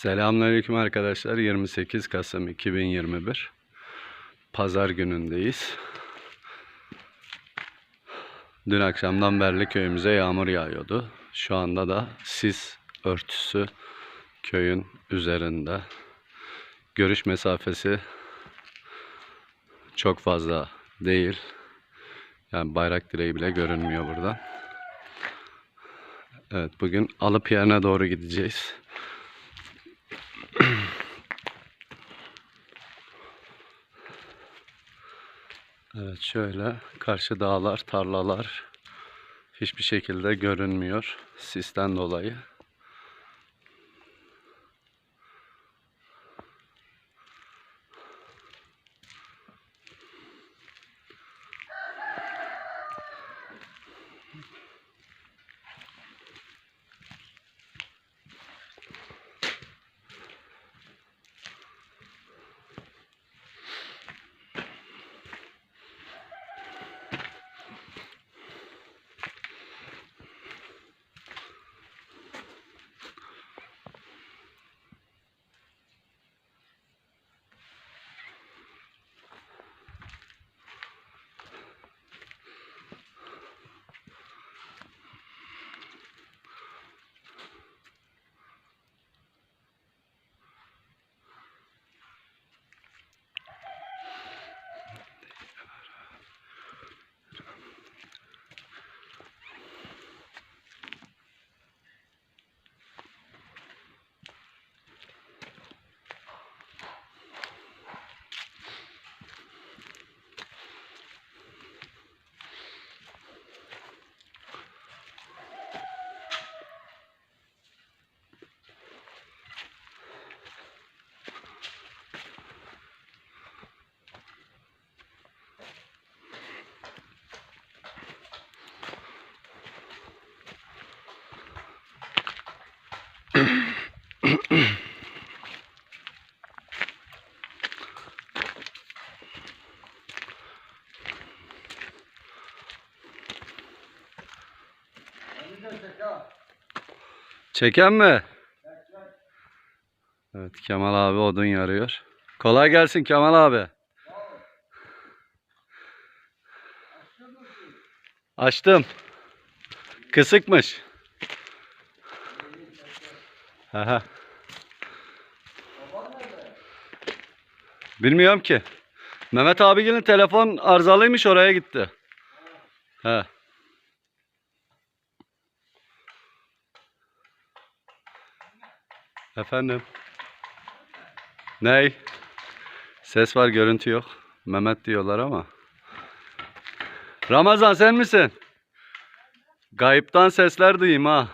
Selamünaleyküm arkadaşlar. 28 Kasım 2021 Pazar günündeyiz. Dün akşamdan beri köyümüze yağmur yağıyordu. Şu anda da sis örtüsü köyün üzerinde. Görüş mesafesi çok fazla değil. Yani bayrak direği bile görünmüyor buradan. Evet bugün alıp yerine doğru gideceğiz. Evet şöyle karşı dağlar, tarlalar hiçbir şekilde görünmüyor sisten dolayı. Çeken mi? Evet Kemal abi odun yarıyor. Kolay gelsin Kemal abi. Açtım. Kısıkmış. Aha. Bilmiyorum ki. Mehmet abinin telefon arızalıymış oraya gitti. He. Efendim. Ney? Ses var görüntü yok. Mehmet diyorlar ama. Ramazan sen misin? Gayiptan sesler duyayım ha.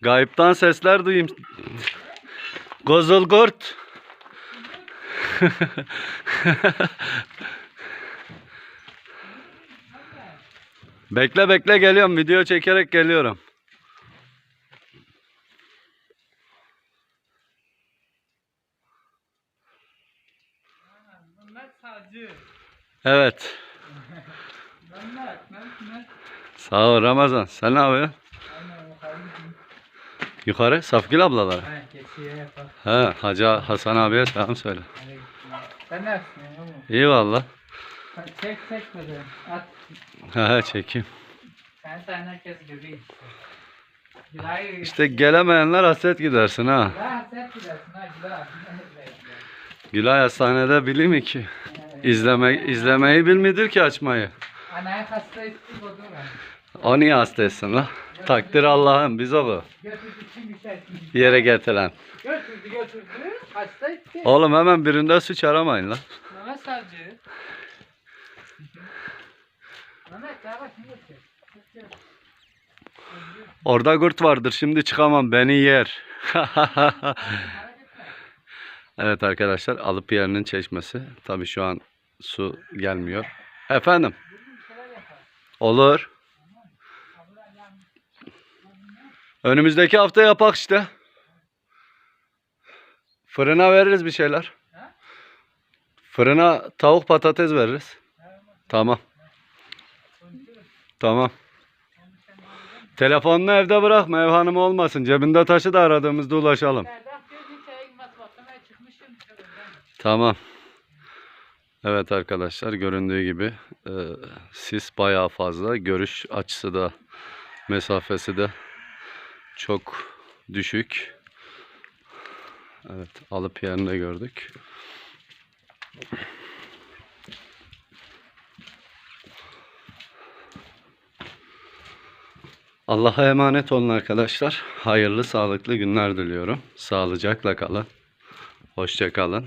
Gayiptan sesler duyayım. Gozulgurt. bekle bekle geliyorum. Video çekerek geliyorum. Evet. Sağ ol Ramazan. Sen ne yapıyorsun? Yukarı Safgül ablalar. Ha, geçiye yapar. He, Hacı Hasan abiye selam söyle. Sen ne yapıyorsun oğlum? İyi valla. Ha, Çek çek böyle. At. He çekeyim. Ben sen herkes göreyim. Gülay. İşte gelemeyenler hasret gidersin ha. Gülay hasret gidersin ha Gülay. Gülay hastanede bilir mi ki? İzleme, izlemeyi bilmidir ki açmayı. Anaya hasta var. O niye hasta etsin la? Takdir Allah'ın biz o Götürdü kim içersin. yere getiren. Götürdü götürdü. Hasta etti. Oğlum hemen birinde suç aramayın la. Mehmet Savcı. Mehmet daha bak. Orada kurt vardır şimdi çıkamam beni yer. evet arkadaşlar alıp yerinin çeşmesi. Tabi şu an su gelmiyor. Efendim? Olur. Önümüzdeki hafta yapak işte. Fırına veririz bir şeyler. Fırına tavuk patates veririz. Tamam. Tamam. Telefonunu evde bırakma ev hanımı olmasın. Cebinde taşı da aradığımızda ulaşalım. Tamam. Evet arkadaşlar göründüğü gibi e, sis bayağı fazla. Görüş açısı da mesafesi de çok düşük. Evet alıp yerinde gördük. Allah'a emanet olun arkadaşlar. Hayırlı, sağlıklı günler diliyorum. Sağlıcakla kalın. Hoşça kalın.